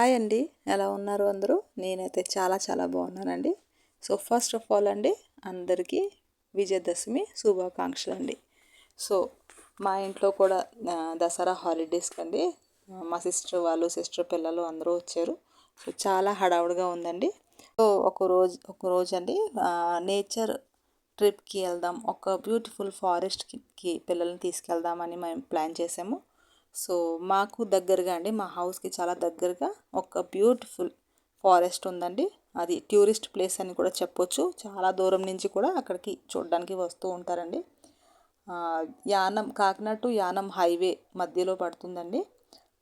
Hi అండి. ఎలా ఉన్నారు అందరూ? నేనైతే చాలా చాలా బాగున్నానండి. సో ఫస్ట్ ఆఫ్ ఆల్ అండి అందరికీ విజయదశమి శుభాకాంక్షలు అండి సో మా ఇంట్లో కూడా దసరా హాలిడేస్కి అండి మా సిస్టర్ వాళ్ళు సిస్టర్ పిల్లలు అందరూ వచ్చారు. సో చాలా హడావుడిగా ఉందండి. సో ఒక రోజు ఒక రోజు అండి నేచర్ ట్రిప్కి వెళ్దాం. ఒక బ్యూటిఫుల్ ఫారెస్ట్కి పిల్లల్ని తీసుకెళ్దామని మేము ప్లాన్ చేసాము. సో మాకు దగ్గరగా అండి మా హౌస్కి చాలా దగ్గరగా ఒక బ్యూటిఫుల్ ఫారెస్ట్ ఉందండి. అది టూరిస్ట్ ప్లేస్ అని కూడా చెప్పొచ్చు. చాలా దూరం నుంచి కూడా అక్కడికి చూడడానికి వస్తూ ఉంటారండి. యానం కాకినాడ టు యానం హైవే మధ్యలో పడుతుందండి.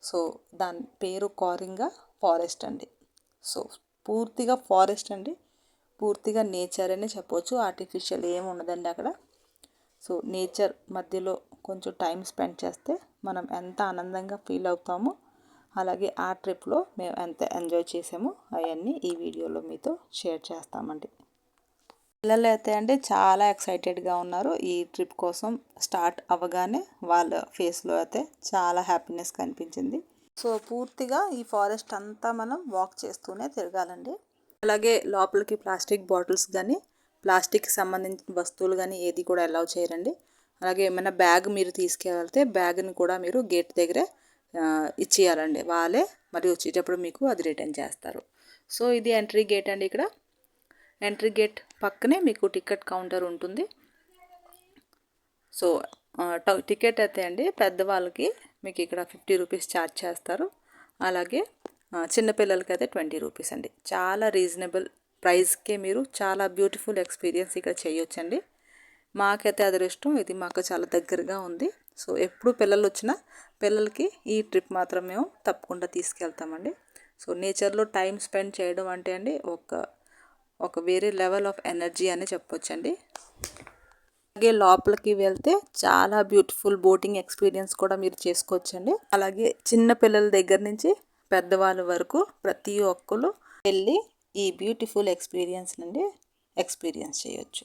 సో దాని పేరు కోరింగా ఫారెస్ట్ అండి. సో పూర్తిగా ఫారెస్ట్ అండి. పూర్తిగా నేచర్ అనే చెప్పవచ్చు ఆర్టిఫిషియల్ ఏమి ఉండదండి అక్కడ. సో నేచర్ మధ్యలో కొంచెం టైం స్పెండ్ చేస్తే మనం ఎంత ఆనందంగా ఫీల్ అవుతామో అలాగే ఆ ట్రిప్లో మేము ఎంత ఎంజాయ్ చేసామో అవన్నీ ఈ వీడియోలో మీతో షేర్ చేస్తామండి. పిల్లలు అయితే అంటే చాలా ఎక్సైటెడ్గా ఉన్నారు. ఈ ట్రిప్ కోసం స్టార్ట్ అవ్వగానే వాళ్ళ ఫేస్లో అయితే చాలా హ్యాపీనెస్ కనిపించింది. సో పూర్తిగా ఈ ఫారెస్ట్ అంతా మనం వాక్ చేస్తూనే తిరగాలండి. అలాగే లోపలికి ప్లాస్టిక్ బాటిల్స్ కానీ ప్లాస్టిక్ సంబంధించిన వస్తువులు కానీ ఏది కూడా అలౌ చేయరండి. అలాగే ఏమైనా బ్యాగ్ మీరు తీసుకెళ్తే బ్యాగ్ని కూడా మీరు గేట్ దగ్గరే ఇచ్చేయాలండి. వాళ్ళే మరి వచ్చేటప్పుడు మీకు అది రిటర్న్ చేస్తారు. సో ఇది ఎంట్రీ గేట్ అండి ఇక్కడ. ఎంట్రీ గేట్ పక్కనే మీకు టికెట్ కౌంటర్ ఉంటుంది. సో టికెట్ అయితే అండి పెద్దవాళ్ళకి మీకు ఇక్కడ ఫిఫ్టీ రూపీస్ ఛార్జ్ చేస్తారు. అలాగే చిన్నపిల్లలకి అయితే ట్వంటీ రూపీస్ అండి. చాలా రీజనబుల్ ప్రైస్కే మీరు చాలా బ్యూటిఫుల్ ఎక్స్పీరియన్స్ ఇక్కడ చేయొచ్చండి. మాకైతే అదృష్టం ఇది మాకు చాలా దగ్గరగా ఉంది. సో ఎప్పుడు పిల్లలు వచ్చినా పిల్లలకి ఈ ట్రిప్ మాత్రం మేము తప్పకుండా తీసుకెళ్తామండి. సో నేచర్లో టైం స్పెండ్ చేయడం అంటే అండి ఒక ఒక వేరే లెవెల్ ఆఫ్ ఎనర్జీ అని చెప్పొచ్చండి. అలాగే లోపలికి వెళ్తే చాలా బ్యూటిఫుల్ బోటింగ్ ఎక్స్పీరియన్స్ కూడా మీరు చేసుకోవచ్చండి. అలాగే చిన్న పిల్లల దగ్గర నుంచి పెద్దవాళ్ళ వరకు ప్రతి ఒక్కరు వెళ్ళి ఈ బ్యూటిఫుల్ ఎక్స్పీరియన్స్ నుండి ఎక్స్పీరియన్స్ చేయొచ్చు.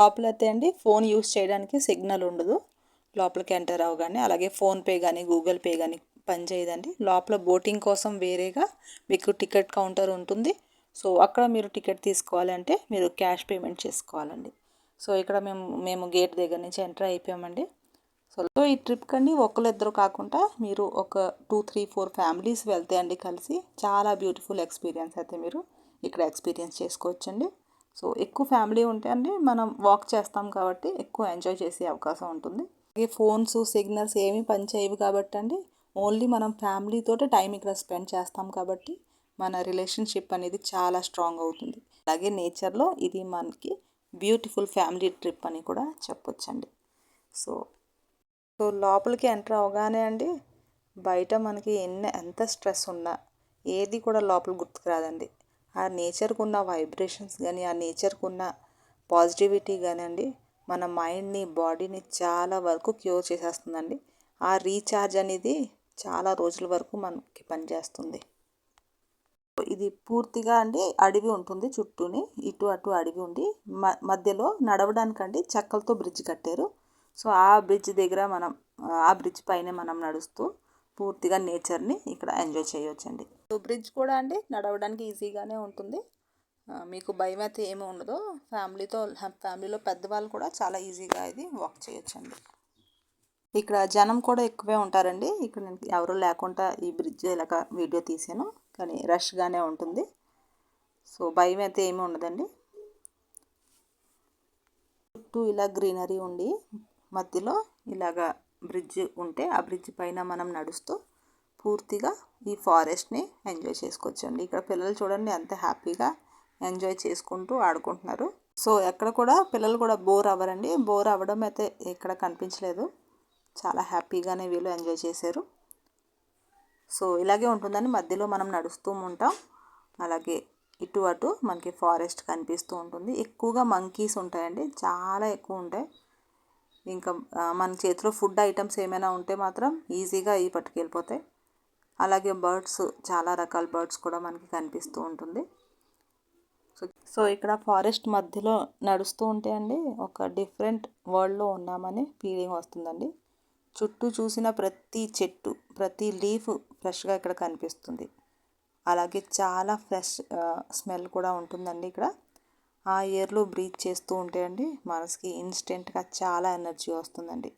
లోపల అయితే అండి ఫోన్ యూస్ చేయడానికి సిగ్నల్ ఉండదు. లోపలికి ఎంటర్ అవ్వగానే అలాగే ఫోన్పే కానీ గూగుల్ పే కానీ పనిచేయదండి లోపల బోటింగ్ కోసం వేరేగా మీకు టికెట్ కౌంటర్ ఉంటుంది. సో అక్కడ మీరు టికెట్ తీసుకోవాలంటే మీరు క్యాష్ పేమెంట్ చేసుకోవాలండి. సో ఇక్కడ మేము మేము గేట్ దగ్గర నుంచి ఎంటర్ అయిపోయామండి. సో ఈ ట్రిప్ కండి ఒకరిద్దరు కాకుండా మీరు ఒక టూ త్రీ ఫోర్ ఫ్యామిలీస్ వెళ్తే అండి కలిసి చాలా బ్యూటిఫుల్ ఎక్స్పీరియన్స్ అయితే మీరు ఇక్కడ ఎక్స్పీరియన్స్ చేసుకోవచ్చండి. సో ఎక్కువ ఫ్యామిలీ ఉంటే అండి మనం వాక్ చేస్తాం కాబట్టి ఎక్కువ ఎంజాయ్ చేసే అవకాశం ఉంటుంది. అలాగే ఫోన్స్ సిగ్నల్స్ ఏమీ పనిచేయవు కాబట్టి అండి ఓన్లీ మనం ఫ్యామిలీతో టైం ఇక్కడ స్పెండ్ చేస్తాం కాబట్టి మన రిలేషన్షిప్ అనేది చాలా స్ట్రాంగ్ అవుతుంది. అలాగే నేచర్లో ఇది మనకి బ్యూటిఫుల్ ఫ్యామిలీ ట్రిప్ అని కూడా చెప్పొచ్చండి. సో సో లోపలికి ఎంటర్ అవగానే అండి బయట మనకి ఎన్ని ఎంత స్ట్రెస్ ఉన్నా ఏది కూడా లోపల గుర్తుకు రాదండి. ఆ నేచర్కు ఉన్న వైబ్రేషన్స్ కానీ ఆ నేచర్కు ఉన్న పాజిటివిటీ కానివ్వండి మన మైండ్ని బాడీని చాలా వరకు క్యూర్ చేసేస్తుందండి. ఆ రీఛార్జ్ అనేది చాలా రోజుల వరకు మనకి పనిచేస్తుంది. ఇది పూర్తిగా అండి అడవి ఉంటుంది చుట్టూని ఇటు అటు అడవి ఉండి మ మధ్యలో నడవడానికండి చెక్కలతో బ్రిడ్జ్ కట్టారు. సో ఆ బ్రిడ్జ్ దగ్గర మనం ఆ బ్రిడ్జ్ పైన మనం నడుస్తూ పూర్తిగా నేచర్ని ఇక్కడ ఎంజాయ్ చేయొచ్చండి. సో బ్రిడ్జ్ కూడా అండి నడవడానికి ఈజీగానే ఉంటుంది. మీకు భయం అయితే ఏమి ఉండదు. ఫ్యామిలీతో ఫ్యామిలీలో పెద్దవాళ్ళు కూడా చాలా ఈజీగా ఇది వాక్ చేయొచ్చండి. ఇక్కడ జనం కూడా ఎక్కువే ఉంటారండి. ఇక్కడ నేను ఎవరు లేకుండా ఈ బ్రిడ్జ్ ఇలాగ వీడియో తీసాను కానీ రష్గానే ఉంటుంది. సో భయం అయితే ఏమి ఉండదండి. చుట్టూ ఇలా గ్రీనరీ ఉండి మధ్యలో ఇలాగా బ్రిడ్జ్ ఉంటే ఆ బ్రిడ్జ్ పైన మనం నడుస్తూ పూర్తిగా ఈ ఫారెస్ట్ని ఎంజాయ్ చేసుకోవచ్చండి. ఇక్కడ పిల్లలు చూడండి ఎంత హ్యాపీగా ఎంజాయ్ చేసుకుంటూ ఆడుకుంటున్నారు. సో ఎక్కడ కూడా పిల్లలు కూడా బోర్ అవ్వరండి. బోర్ అవ్వడం అయితే ఎక్కడ కనిపించలేదు. చాలా హ్యాపీగానే వీళ్ళు ఎంజాయ్ చేశారు. సో ఇలాగే ఉంటుందని మధ్యలో మనం నడుస్తూ ఉంటాం. అలాగే ఇటు అటు మనకి ఫారెస్ట్ కనిపిస్తూ ఉంటుంది. ఎక్కువగా మంకీస్ ఉంటాయండి. చాలా ఎక్కువ ఉంటాయి. ఇంకా మన చేతిలో ఫుడ్ ఐటమ్స్ ఏమైనా ఉంటే మాత్రం ఈజీగా అవి పట్టుకెళ్ళిపోతాయి అలాగే బర్డ్స్ చాలా రకాల బర్డ్స్ కూడా మనకి కనిపిస్తూ ఉంటుంది. సో సో ఇక్కడ ఫారెస్ట్ మధ్యలో నడుస్తూ ఉంటే అండి ఒక డిఫరెంట్ వరల్డ్లో ఉన్నామని ఫీలింగ్ వస్తుందండి. చుట్టూ చూసిన ప్రతి చెట్టు ప్రతి లీఫ్ ఫ్రెష్గా ఇక్కడ కనిపిస్తుంది. అలాగే చాలా ఫ్రెష్ స్మెల్ కూడా ఉంటుందండి ఇక్కడ. ఆ ఎయిర్లో బ్రీత్ చేస్తూ ఉంటే అండి మనసుకి ఇన్స్టెంట్గా చాలా ఎనర్జీ వస్తుందండి.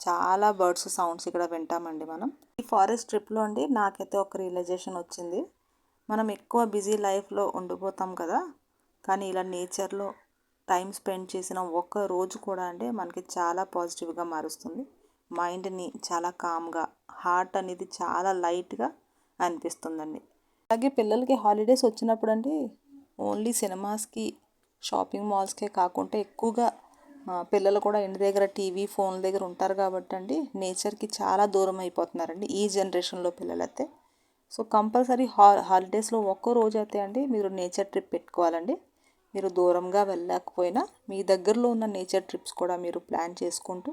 చాలా బర్డ్స్ సౌండ్స్ ఇక్కడ వింటామండి మనం. ఈ ఫారెస్ట్ ట్రిప్లో అండి నాకైతే ఒక రియలైజేషన్ వచ్చింది. మనం ఎక్కువ బిజీ లైఫ్లో ఉండిపోతాం కదా కానీ ఇలా నేచర్లో టైం స్పెండ్ చేసిన ఒక్క రోజు కూడా అంటే మనకి చాలా పాజిటివ్గా మారుస్తుంది. మైండ్ని చాలా కామ్గా హార్ట్ అనేది చాలా లైట్గా అనిపిస్తుందండి. అలాగే పిల్లలకి హాలిడేస్ వచ్చినప్పుడు అండి ఓన్లీ సినిమాస్కి షాపింగ్ మాల్స్కే కాకుండా ఎక్కువగా పిల్లలు కూడా ఇంటి దగ్గర టీవీ ఫోన్ దగ్గర ఉంటారు కాబట్టి అండి నేచర్కి చాలా దూరం అయిపోతున్నారండి ఈ జనరేషన్లో పిల్లలైతే. సో కంపల్సరీ హా హాలిడేస్లో ఒక్కో రోజు అయితే అండి మీరు నేచర్ ట్రిప్ పెట్టుకోవాలండి. మీరు దూరంగా వెళ్ళలేకపోయినా మీ దగ్గరలో ఉన్న నేచర్ ట్రిప్స్ కూడా మీరు ప్లాన్ చేసుకుంటూ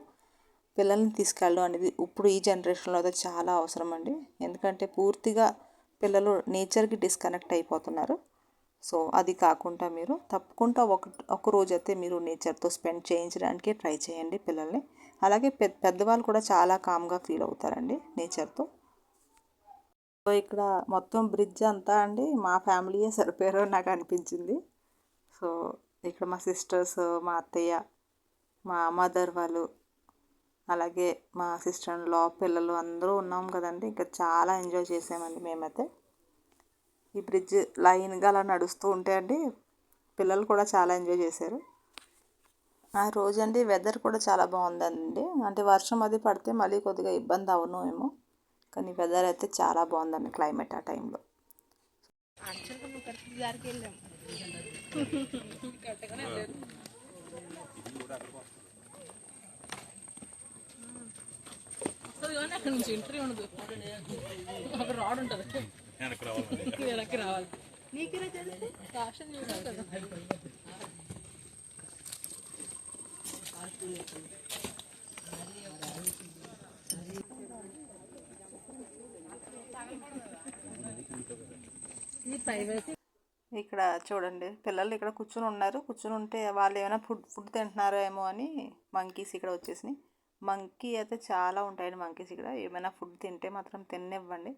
పిల్లల్ని తీసుకెళ్ళడం అనేది ఇప్పుడు ఈ జనరేషన్లో అయితే చాలా అవసరం అండి ఎందుకంటే పూర్తిగా పిల్లలు నేచర్కి డిస్కనెక్ట్ అయిపోతున్నారు. సో అది కాకుండా మీరు తప్పకుండా ఒక ఒక రోజు అయితే మీరు నేచర్తో స్పెండ్ చేయించడానికి ట్రై చేయండి పిల్లల్ని. అలాగే పెద్ద పెద్దవాళ్ళు కూడా చాలా కామ్గా ఫీల్ అవుతారండి నేచర్తో. సో ఇక్కడ మొత్తం బ్రిడ్జ్ అంతా అండి మా ఫ్యామిలీయే సరిపోయారో నాకు అనిపించింది. సో ఇక్కడ మా సిస్టర్స్ మా అత్తయ్య మా మదర్ వాళ్ళు అలాగే మా సిస్టర్ లా పిల్లలు అందరూ ఉన్నాం కదండి. ఇంకా చాలా ఎంజాయ్ చేసామండి మేమైతే. ఈ బ్రిడ్జ్ లైన్గా అలా నడుస్తూ ఉంటే అండి పిల్లలు కూడా చాలా ఎంజాయ్ చేశారు. ఆ రోజండి వెదర్ కూడా చాలా బాగుందండి. అంటే వర్షం అది పడితే మళ్ళీ కొద్దిగా ఇబ్బంది అవును ఏమో. కానీ వెదర్ అయితే చాలా బాగుందండి క్లైమేట్ ఆ టైంలో. ఇంటర్వ్యూ ఉండదు. రాడ్ ఉంటుంది. వెనక్కి రావాలి. నీకే తెలిసి? కాషన్ చూసావు కదా. ఇక్కడ చూడండి పిల్లలు ఇక్కడ కూర్చుని ఉన్నారు. కూర్చుని ఉంటే వాళ్ళు ఏమైనా ఫుడ్ ఫుడ్ తింటున్నారో ఏమో అని మంకీస్ ఇక్కడ వచ్చేసినాయి. మంకీ అయితే చాలా ఉంటాయండి మంకీస్ ఇక్కడ. ఏమైనా ఫుడ్ తింటే మాత్రం తిన్నివ్వండి.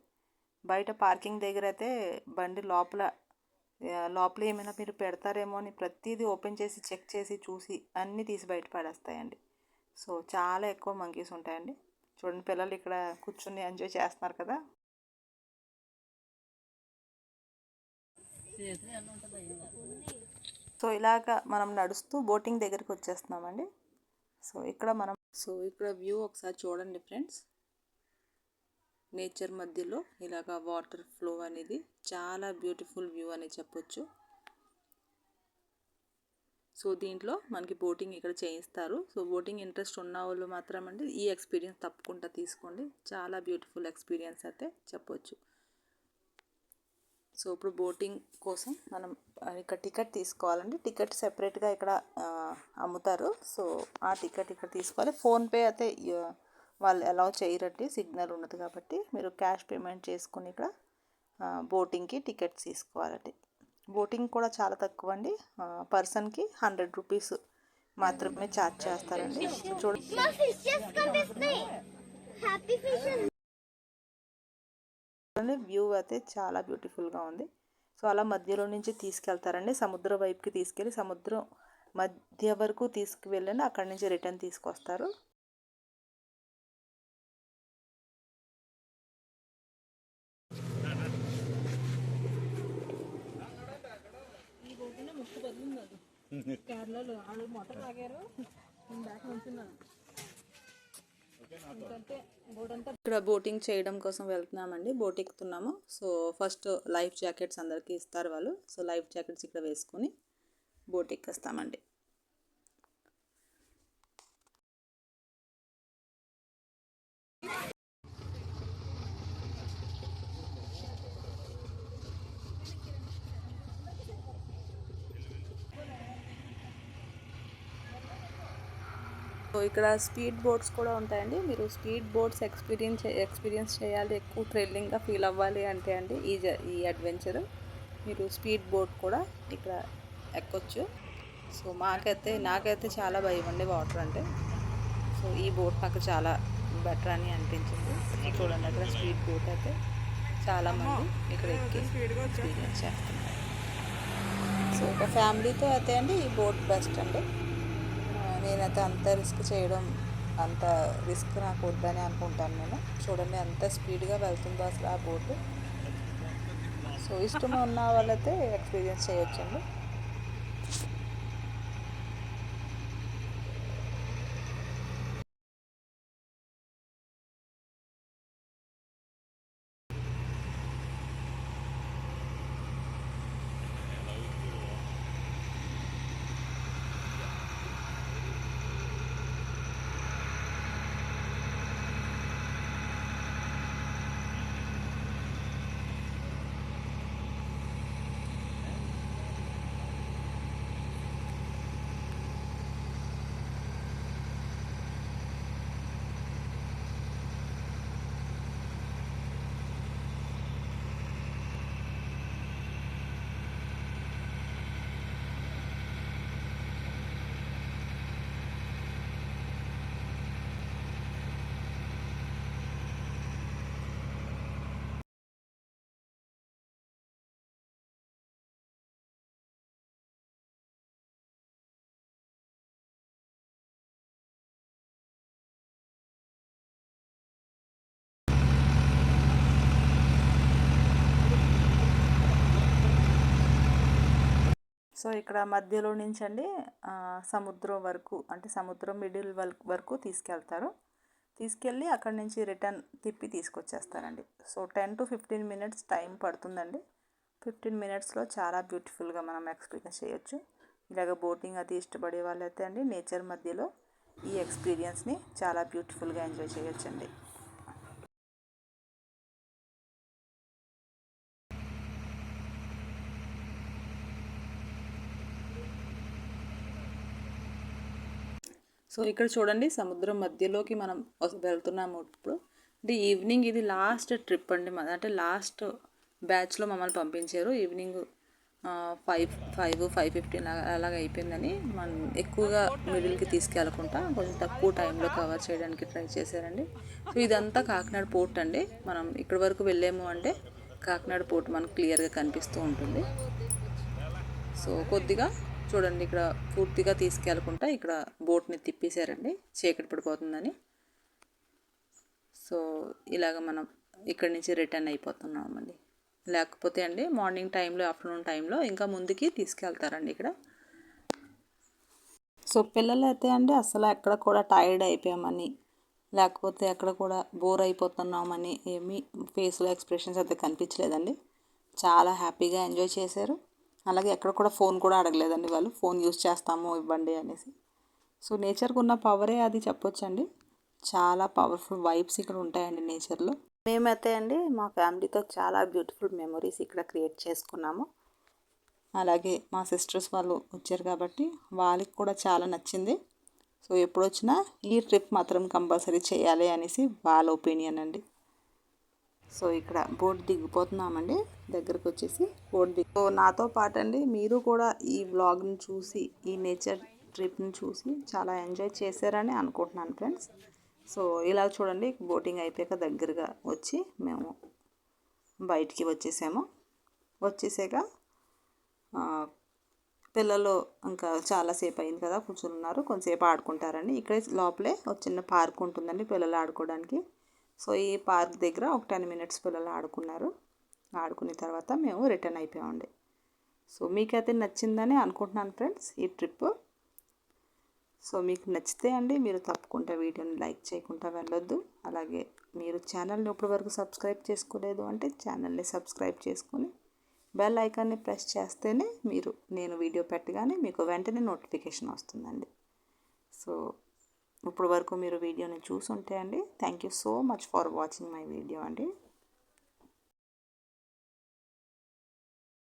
బయట పార్కింగ్ దగ్గర అయితే బండి లోపల లోపల ఏమైనా మీరు పెడతారేమో అని ప్రతిదీ ఓపెన్ చేసి చెక్ చేసి చూసి అన్నీ తీసి బయట పడేస్తాయండి. సో చాలా ఎక్కువ మంకీస్ ఉంటాయండి. చూడండి పిల్లలు ఇక్కడ కూర్చుని ఎంజాయ్ చేస్తున్నారు కదా. సో ఇలాగ మనం నడుస్తూ బోటింగ్ దగ్గరికి వచ్చేస్తున్నామండి. సో ఇక్కడ మనం సో ఇక్కడ వ్యూ ఒకసారి చూడండి ఫ్రెండ్స్. నేచర్ మధ్యలో ఇలాగ వాటర్ ఫ్లో అనేది చాలా బ్యూటిఫుల్ వ్యూ అని చెప్పొచ్చు. సో దీంట్లో మనకి బోటింగ్ ఇక్కడ చేయిస్తారు. సో బోటింగ్ ఇంట్రెస్ట్ ఉన్న వాళ్ళు మాత్రం అంటే ఈ ఎక్స్పీరియన్స్ తప్పకుండా తీసుకోండి. చాలా బ్యూటిఫుల్ ఎక్స్పీరియన్స్ అయితే చెప్పొచ్చు. సో ఇప్పుడు బోటింగ్ కోసం మనం ఇక్కడ టికెట్ తీసుకోవాలండి. టికెట్ సెపరేట్గా ఇక్కడ అమ్ముతారు. సో ఆ టికెట్ ఇక్కడ తీసుకోవాలి. ఫోన్పే అయితే వాళ్ళు అలౌ చేయరండి సిగ్నల్ ఉన్నది కాబట్టి మీరు క్యాష్ పేమెంట్ చేసుకుని ఇక్కడ బోటింగ్కి టికెట్స్ తీసుకోవాలండి. బోటింగ్ కూడా చాలా తక్కువ అండి పర్సన్కి హండ్రెడ్ రూపీస్ మాత్రమే ఛార్జ్ చేస్తారండి. చూడండి వ్యూ అయితే చాలా బ్యూటిఫుల్గా ఉంది. సో అలా మధ్యలో నుంచి తీసుకెళ్తారండి సముద్రం వైపుకి తీసుకెళ్ళి సముద్రం మధ్య వరకు తీసుకువెళ్ళండి అక్కడి నుంచి రిటర్న్ తీసుకొస్తారు. కేరళలో వాళ్ళు మొట్ట తాగారు. బ్యాక్ నుంచున్నాను. ఇక్కడ బోటింగ్ చేయడం కోసం వెళ్తున్నామండి. బోట్ ఎక్కుతున్నాము. సో ఫస్ట్ లైఫ్ జాకెట్స్ అందరికీ ఇస్తారు వాళ్ళు. సో లైఫ్ జాకెట్స్ ఇక్కడ వేసుకొని బోట్ ఎక్కేస్తామండి. ఇక్కడ స్పీడ్ బోట్స్ కూడా ఉంటాయండి. మీరు స్పీడ్ బోట్స్ ఎక్స్పీరియన్స్ ఎక్స్పీరియన్స్ చేయాలి ఎక్కువ థ్రిల్లింగ్గా ఫీల్ అవ్వాలి అంటే అండి ఈ ఈ అడ్వెంచర్. మీరు స్పీడ్ బోట్ కూడా ఇక్కడ ఎక్కొచ్చు. సో మాకైతే నాకైతే చాలా భయం అండి వాటర్ అంటే. సో ఈ బోట్ నాకు చాలా బెటర్ అని అనిపించింది. చూడండి అక్కడ స్పీడ్ బోట్ అయితే చాలామంది ఇక్కడ ఎక్కి ఎక్స్పీరియన్స్ చేస్తున్నారు. సో ఒక ఫ్యామిలీతో అయితే అండి ఈ బోట్ బెస్ట్ అండి. నేనైతే అంత రిస్క్ చేయడం అంత రిస్క్ నాకు వద్దని అనుకుంటాను నేను. చూడండి ఎంత స్పీడ్గా వెళ్తుందో అసలు ఆ బోటు సో ఇష్టం ఉన్న వాళ్ళైతే ఎక్స్పీరియన్స్ చేయొచ్చండి. సో ఇక్కడ మధ్యలో నుంచి అండి సముద్రం వరకు అంటే సముద్రం మిడిల్ వరకు తీసుకెళ్తారు. తీసుకెళ్ళి అక్కడి నుంచి రిటర్న్ తిప్పి తీసుకొచ్చేస్తారండి. So ten to fifteen minutes time పడుతుందండి. ఫిఫ్టీన్ మినిట్స్లో చాలా బ్యూటిఫుల్గా మనం ఎక్స్పీరియన్స్ చేయొచ్చు. ఇలాగ బోటింగ్ అది ఇష్టపడే వాళ్ళైతే అండి నేచర్ మధ్యలో ఈ ఎక్స్పీరియన్స్ని చాలా బ్యూటిఫుల్గా ఎంజాయ్ చేయొచ్చండి. సో ఇక్కడ చూడండి సముద్రం మధ్యలోకి మనం వెళ్తున్నాము ఇప్పుడు. అంటే ఈవినింగ్ ఇది లాస్ట్ ట్రిప్ అండి మన అంటే లాస్ట్ బ్యాచ్లో మమ్మల్ని పంపించారు. Evening five five five fifteen అలాగ అయిపోయిందని మనం ఎక్కువగా మిడిల్కి తీసుకెళ్ళకుండా కొంచెం తక్కువ టైంలో కవర్ చేయడానికి ట్రై చేశారండి. సో ఇదంతా కాకినాడ పోర్ట్ అండి. మనం ఇక్కడ వరకు వెళ్ళాము అంటే కాకినాడ పోర్ట్ మనకు క్లియర్గా కనిపిస్తూ ఉంటుంది. సో కొద్దిగా చూడండి ఇక్కడ పూర్తిగా తీసుకెళ్ళకుండా ఇక్కడ బోట్ని తిప్పేశారండి. చీకటి పడిపోతుందని. సో ఇలాగ మనం ఇక్కడి నుంచి రిటర్న్ అయిపోతున్నామండి. లేకపోతే అండి మార్నింగ్ టైంలో ఆఫ్టర్నూన్ టైంలో ఇంకా ముందుకి తీసుకెళ్తారండి ఇక్కడ. సో పిల్లలు అయితే అండి అసలు ఎక్కడ కూడా టైర్డ్ అయిపోయామని లేకపోతే ఎక్కడ కూడా బోర్ అయిపోతున్నామని ఏమీ ఫేస్లో ఎక్స్ప్రెషన్స్ అయితే కనిపించలేదండి. చాలా హ్యాపీగా ఎంజాయ్ చేశారు. అలాగే ఎక్కడ కూడా ఫోన్ కూడా అడగలేదండి వాళ్ళు. ఫోన్ యూస్ చేస్తాము ఇవ్వండి అనేసి. సో నేచర్కి ఉన్న పవరే అది చెప్పొచ్చండి. చాలా పవర్ఫుల్ వైబ్స్ ఇక్కడ ఉంటాయండి నేచర్లో. మేమైతే అండి మా ఫ్యామిలీతో చాలా బ్యూటిఫుల్ మెమొరీస్ ఇక్కడ క్రియేట్ చేసుకున్నాము. అలాగే మా సిస్టర్స్ వాళ్ళు వచ్చారు కాబట్టి వాళ్ళకి కూడా చాలా నచ్చింది. సో ఎప్పుడు వచ్చినా ఈ ట్రిప్ మాత్రం కంపల్సరీ చేయాలి అనేసి వాళ్ళ ఒపీనియన్ అండి. సో ఇక్కడ బోట్ దిగిపోతున్నామండి. దగ్గరకు వచ్చేసి బోట్ దిగి. సో నాతో పాటు అండి మీరు కూడా ఈ వ్లాగ్ని చూసి ఈ నేచర్ ట్రిప్ని చూసి చాలా ఎంజాయ్ చేశారని అనుకుంటున్నాను ఫ్రెండ్స్. సో ఇలా చూడండి. బోటింగ్ అయిపోయాక దగ్గరగా వచ్చి మేము బయటికి వచ్చేసాము. వచ్చేసాక పిల్లలు ఇంకా చాలాసేపు అయింది కదా కూర్చున్నారు కొంతసేపు ఆడుకుంటారండి ఇక్కడే లోపలే ఒక చిన్న పార్క్ ఉంటుందండి పిల్లలు ఆడుకోవడానికి. సో ఈ పార్క్ దగ్గర ఒక టెన్ మినిట్స్ పిల్లలు ఆడుకున్నారు. ఆడుకున్న తర్వాత మేము రిటర్న్ అయిపోయామండి. సో మీకైతే నచ్చిందని అనుకుంటున్నాను ఫ్రెండ్స్ ఈ ట్రిప్. సో మీకు నచ్చితే అండి మీరు తప్పకుండా వీడియోని లైక్ చేయకుండా వెళ్ళొద్దు. అలాగే మీరు ఛానల్ని ఇప్పటివరకు సబ్స్క్రైబ్ చేసుకోలేదు అంటే ఛానల్ని సబ్స్క్రైబ్ చేసుకొని బెల్ ఐకాన్ని ప్రెస్ చేస్తేనే మీరు నేను వీడియో పెట్టగానే మీకు వెంటనే నోటిఫికేషన్ వస్తుందండి. సో ఇప్పుడు వరకు మీరు వీడియోని చూసుంటే అండి thank you so much for watching my video అండి.